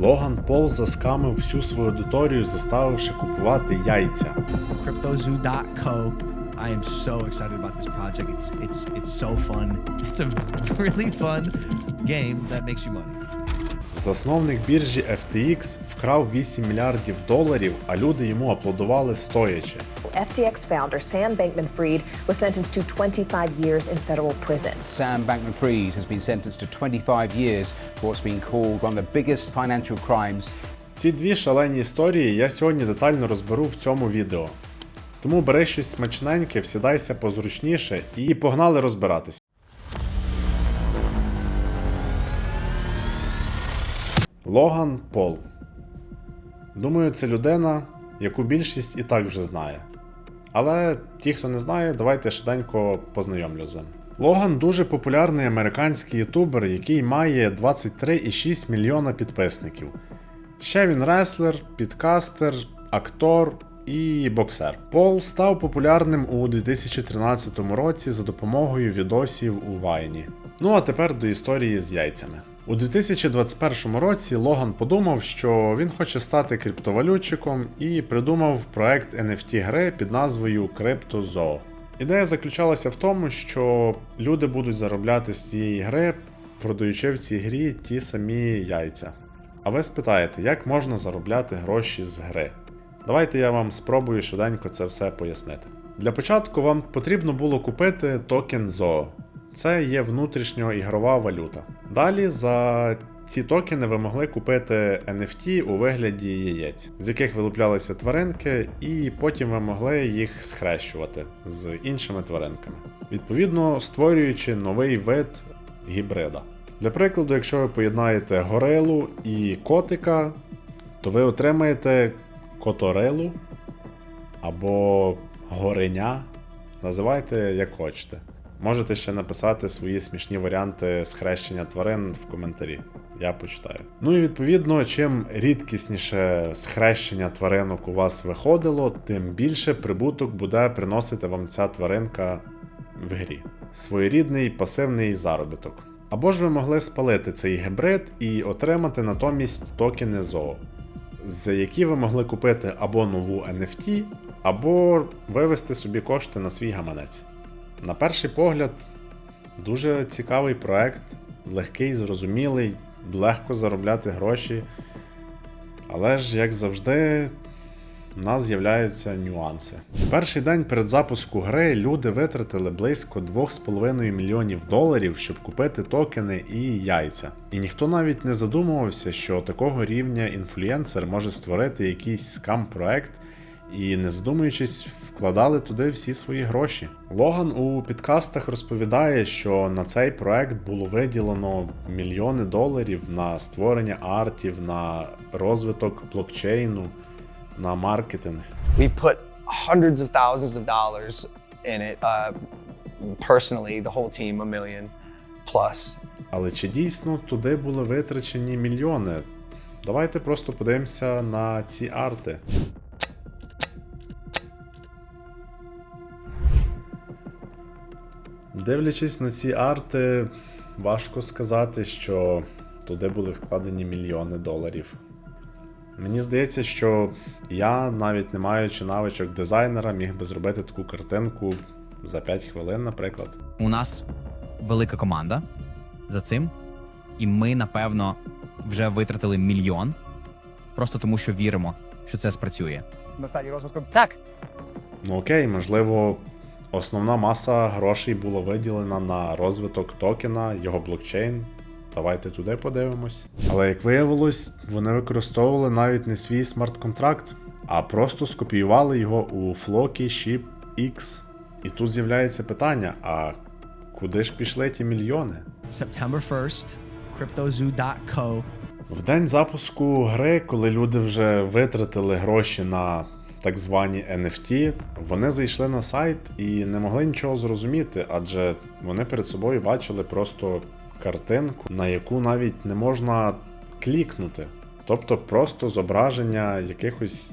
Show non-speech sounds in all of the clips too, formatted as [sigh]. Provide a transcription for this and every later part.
Логан Пол заскамив всю свою аудиторію, заставивши купувати яйця. cryptozoo.co. I am so excited about this project. It's it's it's so fun. It's a really fun game that makes you money. Засновник біржі FTX вкрав 8 мільярдів доларів, а люди йому аплодували стоячи. FTX founder Sam Bankman Fried was sentenced to 25 years in federal prison. Sam Bankman Fried has been sentenced to 25 years for what's been called one of the biggest financial crimes Ці дві шалені історії я сьогодні детально розберу в цьому відео. Тому бери щось смачненьке, всідайся позручніше і погнали розбиратись. Логан Пол. Думаю, це людина, яку більшість і так вже знає. Але ті, хто не знає, давайте швиденько познайомлю з. Логан дуже популярний американський ютубер, який має 23,6 мільйона підписників. Ще він реслер, підкастер, актор і боксер. Пол став популярним у 2013 році за допомогою відосів у Вайні. Ну а тепер до історії з яйцями. У 2021 році Логан подумав, що він хоче стати криптовалютчиком і придумав проект NFT гри під назвою CryptoZoo. Ідея заключалася в тому, що люди будуть заробляти з цієї гри, продаючи в цій грі ті самі яйця. А ви спитаєте, як можна заробляти гроші з гри? Давайте я вам спробую швиденько це все пояснити. Для початку вам потрібно було купити токен ZOO. Це є внутрішньоігрова валюта. Далі за ці токени ви могли купити NFT у вигляді яєць, з яких вилуплялися тваринки, і потім ви могли їх схрещувати з іншими тваринками, відповідно створюючи новий вид гібрида. Для прикладу, якщо ви поєднаєте горилу і котика, то ви отримаєте которилу або гореня. Називайте як хочете. Можете ще написати свої смішні варіанти схрещення тварин в коментарі. Я почитаю. Ну і відповідно, чим рідкісніше схрещення тваринок у вас виходило, тим більше прибуток буде приносити вам ця тваринка в грі. Своєрідний пасивний заробіток. Або ж ви могли спалити цей гібрид і отримати натомість токени ЗОО, за які ви могли купити або нову NFT, або вивести собі кошти на свій гаманець. На перший погляд, дуже цікавий проект, легкий, зрозумілий, легко заробляти гроші. Але ж, як завжди, у нас з'являються нюанси. Перший день перед запуску гри люди витратили близько 2,5 мільйонів доларів, щоб купити токени і яйця. І ніхто навіть не задумувався, що такого рівня інфлюенсер може створити якийсь скам-проект і, не задумуючись, вкладали туди всі свої гроші. Логан у підкастах розповідає, що на цей проект було виділено мільйони доларів на створення артів, на розвиток блокчейну, на маркетинг. We put hundreds of thousands of dollars in it. Uh, personally, the whole team, a million plus. Але чи дійсно туди були витрачені мільйони? Давайте просто подивимося на ці арти. Дивлячись на ці арти, важко сказати, що туди були вкладені мільйони доларів. Мені здається, що я, навіть не маючи навичок дизайнера, міг би зробити таку картинку за 5 хвилин, наприклад. у нас велика команда за цим, і ми, напевно, вже витратили мільйон, просто тому що віримо, що це спрацює. На стадії розвитку Так. Ну окей, можливо, основна маса грошей була виділена на розвиток токена, його блокчейн. Давайте туди подивимось. Але як виявилось, вони використовували навіть не свій смарт-контракт, а просто скопіювали його у Floki Ship X. І тут з'являється питання: а куди ж пішли ті мільйони? September 1st, cryptozoo.co. В день запуску гри, коли люди вже витратили гроші на так звані NFT, вони зайшли на сайт і не могли нічого зрозуміти, адже вони перед собою бачили просто картинку, на яку навіть не можна клікнути. Тобто просто зображення якихось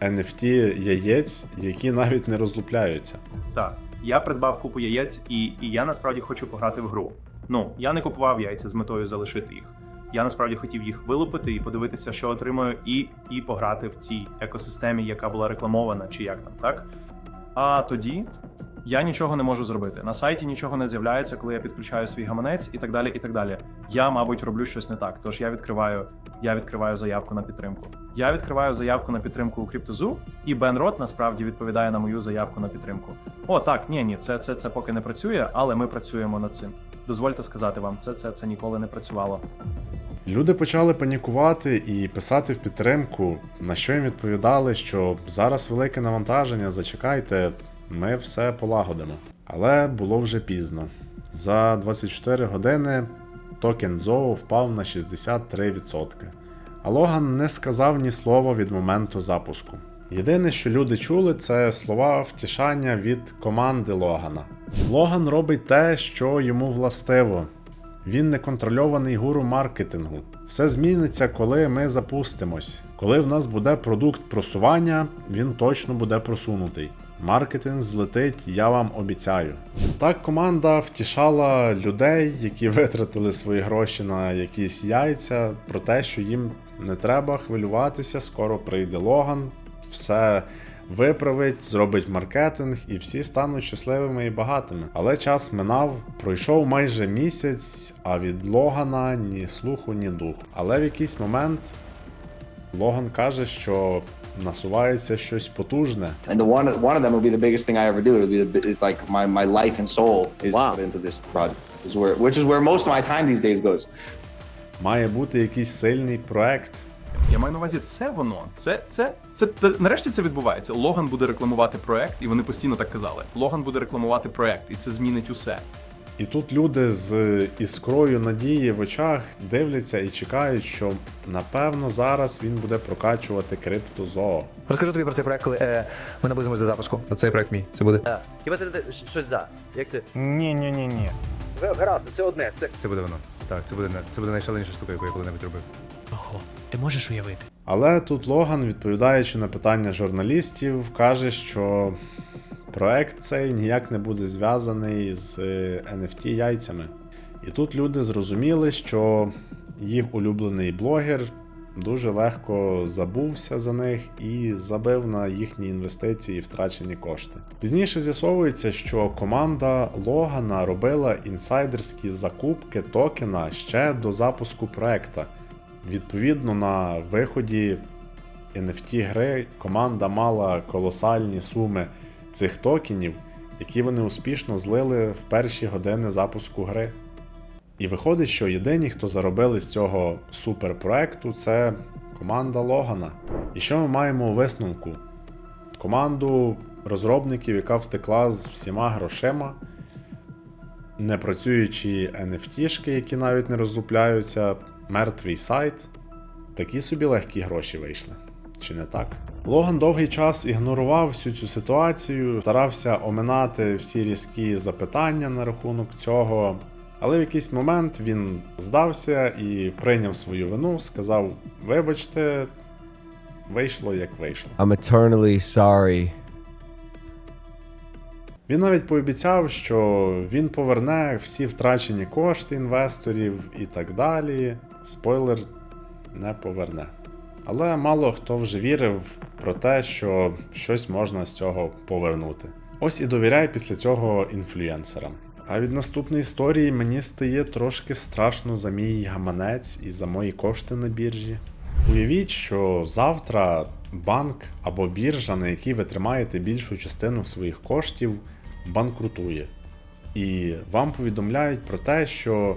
NFT яєць, які навіть не розлупляються. Так, я придбав купу яєць, і, і я насправді хочу пограти в гру. Ну, я не купував яйця з метою залишити їх. Я насправді хотів їх вилупити і подивитися, що отримаю, і, і пограти в цій екосистемі, яка була рекламована, чи як там, так? А тоді я нічого не можу зробити. На сайті нічого не з'являється, коли я підключаю свій гаманець і так далі. І так далі. Я, мабуть, роблю щось не так. Тож я відкриваю, я відкриваю заявку на підтримку. Я відкриваю заявку на підтримку у CryptoZoo, і Бен Рот насправді відповідає на мою заявку на підтримку. О, так, ні, ні, це, це, це поки не працює, але ми працюємо над цим. Дозвольте сказати вам, це, це, це ніколи не працювало. Люди почали панікувати і писати в підтримку, на що їм відповідали, що зараз велике навантаження, зачекайте, ми все полагодимо. Але було вже пізно. За 24 години токен ZOO впав на 63%. А Логан не сказав ні слова від моменту запуску. Єдине, що люди чули, це слова втішання від команди Логана. Логан робить те, що йому властиво. Він не контрольований гуру маркетингу. Все зміниться, коли ми запустимось. Коли в нас буде продукт просування, він точно буде просунутий. Маркетинг злетить, я вам обіцяю. Так команда втішала людей, які [laughs] витратили свої гроші на якісь яйця, про те, що їм не треба хвилюватися, скоро прийде Логан, все виправить, зробить маркетинг, і всі стануть щасливими і багатими. Але час минав, пройшов майже місяць, а від Логана ні слуху, ні духу. Але в якийсь момент Логан каже, що насувається щось потужне. And the one one of them will be the biggest thing I ever do. It'll be the, it's like my, my life and soul is Wow. into this project. Is where, which is where most of my time these days goes. Має бути якийсь сильний проект. Я маю на увазі, це воно. Це, це, це, нарешті це відбувається. Логан буде рекламувати проект, і вони постійно так казали. Логан буде рекламувати проект, і це змінить усе. І тут люди з іскрою надії в очах дивляться і чекають, що напевно зараз він буде прокачувати криптозоо. Розкажу тобі про цей проект, коли е, ми наблизимося до запуску. Цей проект мій. Це буде. Е, Хіба це щось за? Як це? Ні, ні, ні, ні. Гаразд, це одне. Це Це буде воно. Так, це буде це буде найшаленіша штука, яку я коли-небудь робив. Ого, ти можеш уявити? Але тут Логан, відповідаючи на питання журналістів, каже, що проект цей ніяк не буде зв'язаний з е, NFT яйцями. І тут люди зрозуміли, що їх улюблений блогер дуже легко забувся за них і забив на їхні інвестиції і втрачені кошти. Пізніше з'ясовується, що команда Логана робила інсайдерські закупки токена ще до запуску проекта. Відповідно, на виході NFT гри команда мала колосальні суми цих токенів, які вони успішно злили в перші години запуску гри. І виходить, що єдині, хто заробили з цього суперпроекту, це команда Логана. І що ми маємо у висновку? Команду розробників, яка втекла з всіма грошима, непрацюючі NFT-шки, які навіть не розлупляються, мертвий сайт. Такі собі легкі гроші вийшли. Чи не так? Логан довгий час ігнорував всю цю ситуацію, старався оминати всі різкі запитання на рахунок цього. Але в якийсь момент він здався і прийняв свою вину, сказав: Вибачте, вийшло як вийшло. I'm eternally sorry. Він навіть пообіцяв, що він поверне всі втрачені кошти інвесторів і так далі. Спойлер не поверне. Але мало хто вже вірив про те, що щось можна з цього повернути. Ось і довіряй після цього інфлюенсерам. А від наступної історії мені стає трошки страшно за мій гаманець і за мої кошти на біржі. Уявіть, що завтра банк або біржа, на якій ви тримаєте більшу частину своїх коштів, банкрутує. І вам повідомляють про те, що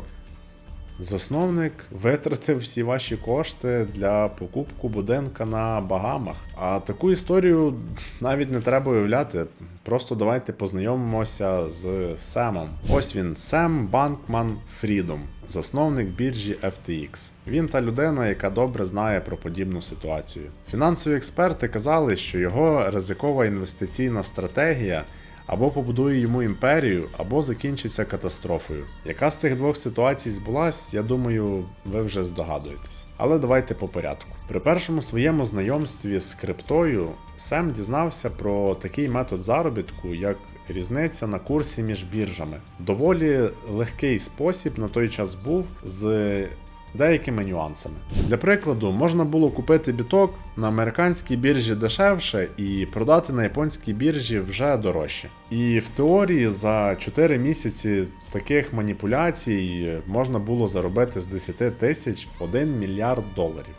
засновник витратив всі ваші кошти для покупку будинка на Багамах. А таку історію навіть не треба уявляти. Просто давайте познайомимося з Семом. Ось він, Сем Банкман Фрідом, засновник біржі FTX. Він та людина, яка добре знає про подібну ситуацію. Фінансові експерти казали, що його ризикова інвестиційна стратегія або побудує йому імперію, або закінчиться катастрофою. Яка з цих двох ситуацій збулась, я думаю, ви вже здогадуєтесь. Але давайте по порядку. При першому своєму знайомстві з криптою Сем дізнався про такий метод заробітку, як різниця на курсі між біржами. Доволі легкий спосіб на той час був з деякими нюансами. Для прикладу, можна було купити біток на американській біржі дешевше і продати на японській біржі вже дорожче. І в теорії за 4 місяці таких маніпуляцій можна було заробити з 10 тисяч 1 мільярд доларів.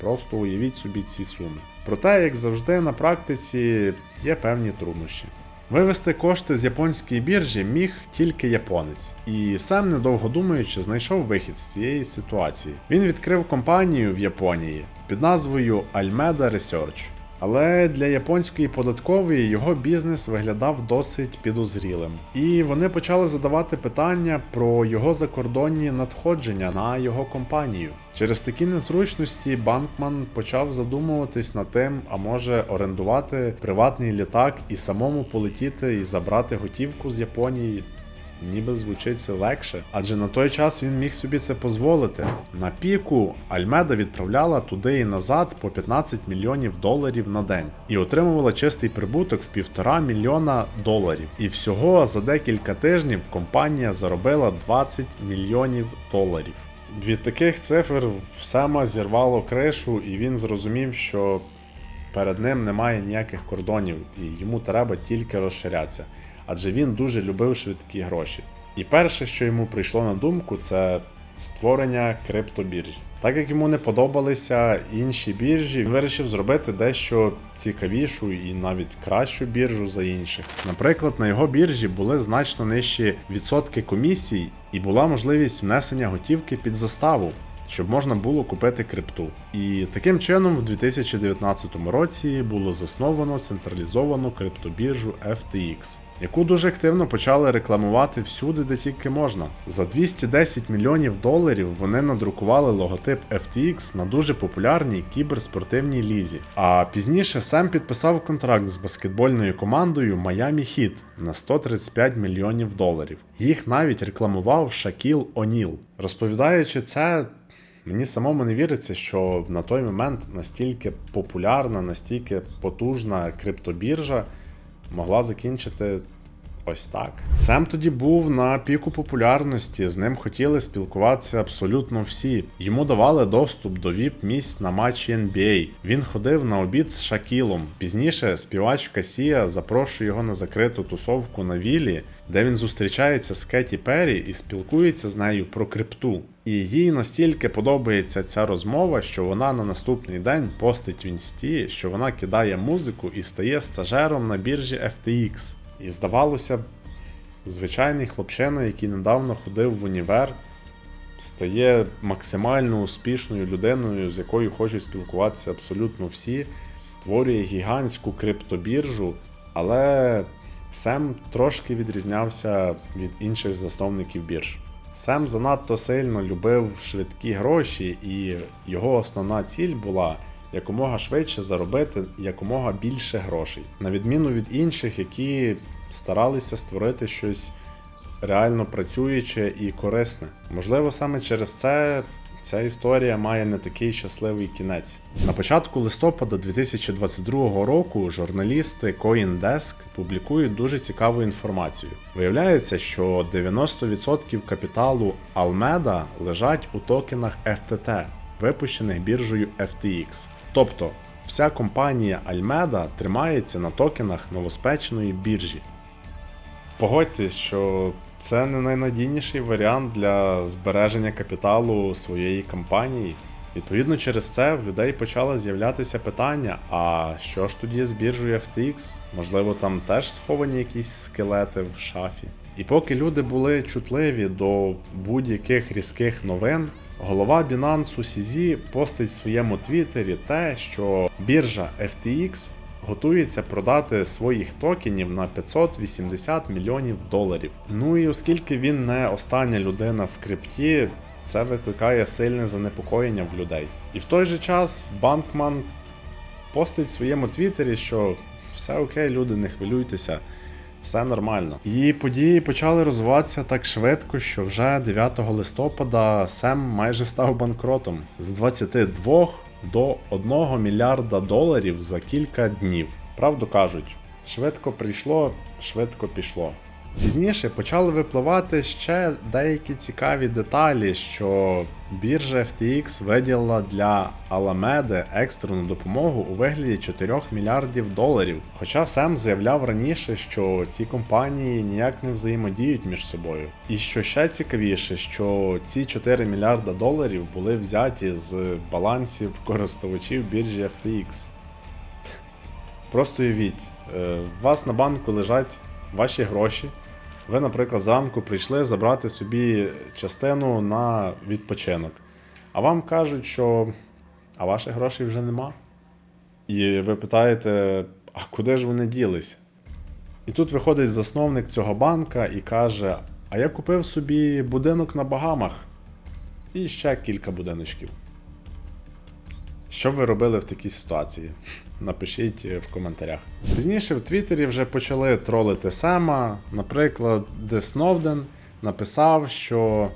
Просто уявіть собі ці суми. Проте, як завжди, на практиці є певні труднощі. Вивести кошти з японської біржі міг тільки японець, і сам, недовго думаючи, знайшов вихід з цієї ситуації. Він відкрив компанію в Японії під назвою Almeda Research. Але для японської податкової його бізнес виглядав досить підозрілим. І вони почали задавати питання про його закордонні надходження на його компанію. Через такі незручності Банкман почав задумуватись над тим, а може орендувати приватний літак і самому полетіти і забрати готівку з Японії. Ніби звучить легше, адже на той час він міг собі це дозволити. На піку Альмеда відправляла туди і назад по 15 мільйонів доларів на день і отримувала чистий прибуток в півтора мільйона доларів. І всього за декілька тижнів компанія заробила 20 мільйонів доларів. Від таких цифр в Сема зірвало кришу, і він зрозумів, що перед ним немає ніяких кордонів, і йому треба тільки розширятися. Адже він дуже любив швидкі гроші. І перше, що йому прийшло на думку, це створення криптобіржі. Так як йому не подобалися інші біржі, він вирішив зробити дещо цікавішу і навіть кращу біржу за інших. Наприклад, на його біржі були значно нижчі відсотки комісій, і була можливість внесення готівки під заставу щоб можна було купити крипту. І таким чином, в 2019 році було засновано централізовану криптобіржу FTX, яку дуже активно почали рекламувати всюди, де тільки можна. За 210 мільйонів доларів вони надрукували логотип FTX на дуже популярній кіберспортивній лізі. А пізніше сам підписав контракт з баскетбольною командою Miami Heat на 135 мільйонів доларів. Їх навіть рекламував Шакіл Оніл. Розповідаючи це. Мені самому не віриться, що на той момент настільки популярна, настільки потужна криптобіржа могла закінчити ось так. Сем тоді був на піку популярності, з ним хотіли спілкуватися абсолютно всі. Йому давали доступ до vip місць на матчі NBA. Він ходив на обід з Шакілом. Пізніше співачка Сія запрошує його на закриту тусовку на вілі, де він зустрічається з Кеті Перрі і спілкується з нею про крипту. І їй настільки подобається ця розмова, що вона на наступний день постить в інсті, що вона кидає музику і стає стажером на біржі FTX. І здавалося б, звичайний хлопчина, який недавно ходив в універ, стає максимально успішною людиною, з якою хочуть спілкуватися абсолютно всі, створює гігантську криптобіржу, але Сем трошки відрізнявся від інших засновників бірж. Сем занадто сильно любив швидкі гроші, і його основна ціль була якомога швидше заробити якомога більше грошей, на відміну від інших, які старалися створити щось реально працююче і корисне. Можливо, саме через це ця історія має не такий щасливий кінець. На початку листопада 2022 року журналісти CoinDesk публікують дуже цікаву інформацію. Виявляється, що 90% капіталу Almeda лежать у токенах FTT, випущених біржею FTX. Тобто, вся компанія Almeda тримається на токенах новоспеченої біржі. Погодьтесь, що це не найнадійніший варіант для збереження капіталу своєї компанії. Відповідно, через це в людей почали з'являтися питання: а що ж тоді з біржею FTX? Можливо, там теж сховані якісь скелети в шафі. І поки люди були чутливі до будь-яких різких новин, голова Binance CZ постить в своєму твіттері те, що біржа FTX готується продати своїх токенів на 580 мільйонів доларів. Ну і оскільки він не остання людина в крипті, це викликає сильне занепокоєння в людей. І в той же час Банкман постить в своєму твіттері, що все окей, люди, не хвилюйтеся. Все нормально. І події почали розвиватися так швидко, що вже 9 листопада Сем майже став банкротом з 22 до 1 мільярда доларів за кілька днів. Правду кажуть, швидко прийшло, швидко пішло. Пізніше почали випливати ще деякі цікаві деталі, що біржа FTX виділила для Alameda екстрену допомогу у вигляді 4 мільярдів доларів. Хоча Сем заявляв раніше, що ці компанії ніяк не взаємодіють між собою. І що ще цікавіше, що ці 4 мільярда доларів були взяті з балансів користувачів біржі FTX. Просто уявіть, е, у вас на банку лежать ваші гроші. Ви, наприклад, зранку прийшли забрати собі частину на відпочинок. А вам кажуть, що а ваших грошей вже нема. І ви питаєте, а куди ж вони ділись? І тут виходить засновник цього банка і каже: А я купив собі будинок на Багамах і ще кілька будиночків. Що ви робили в такій ситуації? Напишіть е, в коментарях. Пізніше в Твіттері вже почали тролити Сема. Наприклад, де Сновден написав, що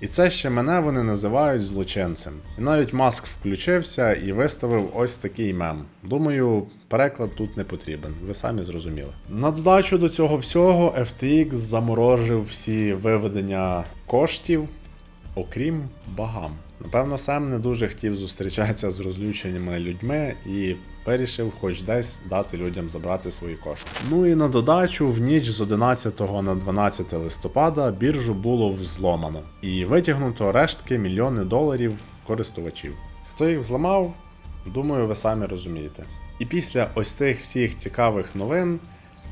і це ще мене вони називають злочинцем. І навіть Маск включився і виставив ось такий мем. Думаю, переклад тут не потрібен, ви самі зрозуміли. На додачу до цього всього FTX заморожив всі виведення коштів окрім Багам. Напевно, сам не дуже хотів зустрічатися з розлюченими людьми і вирішив хоч десь дати людям забрати свої кошти. Ну і на додачу, в ніч з 11 на 12 листопада біржу було взломано і витягнуто рештки мільйони доларів користувачів. Хто їх взламав, думаю, ви самі розумієте. І після ось цих всіх цікавих новин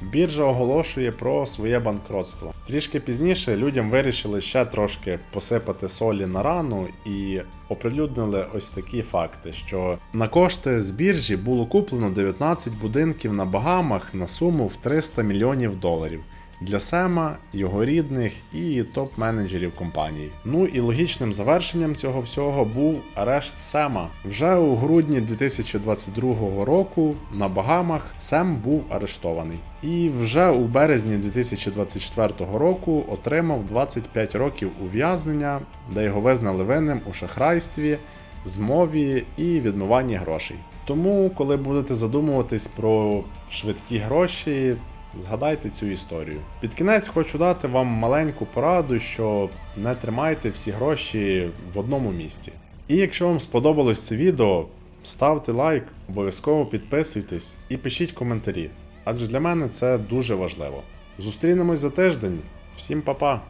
Біржа оголошує про своє банкротство. Трішки пізніше людям вирішили ще трошки посипати солі на рану і оприлюднили ось такі факти, що на кошти з біржі було куплено 19 будинків на Багамах на суму в 300 мільйонів доларів. Для Сема, його рідних і топ-менеджерів компанії. Ну і логічним завершенням цього всього був арешт Сема. Вже у грудні 2022 року на Багамах Сем був арештований. І вже у березні 2024 року отримав 25 років ув'язнення, де його визнали винним у шахрайстві, змові і відмиванні грошей. Тому, коли будете задумуватись про швидкі гроші, Згадайте цю історію. Під кінець хочу дати вам маленьку пораду, що не тримайте всі гроші в одному місці. І якщо вам сподобалось це відео, ставте лайк, обов'язково підписуйтесь і пишіть коментарі, адже для мене це дуже важливо. Зустрінемось за тиждень. Всім па-па!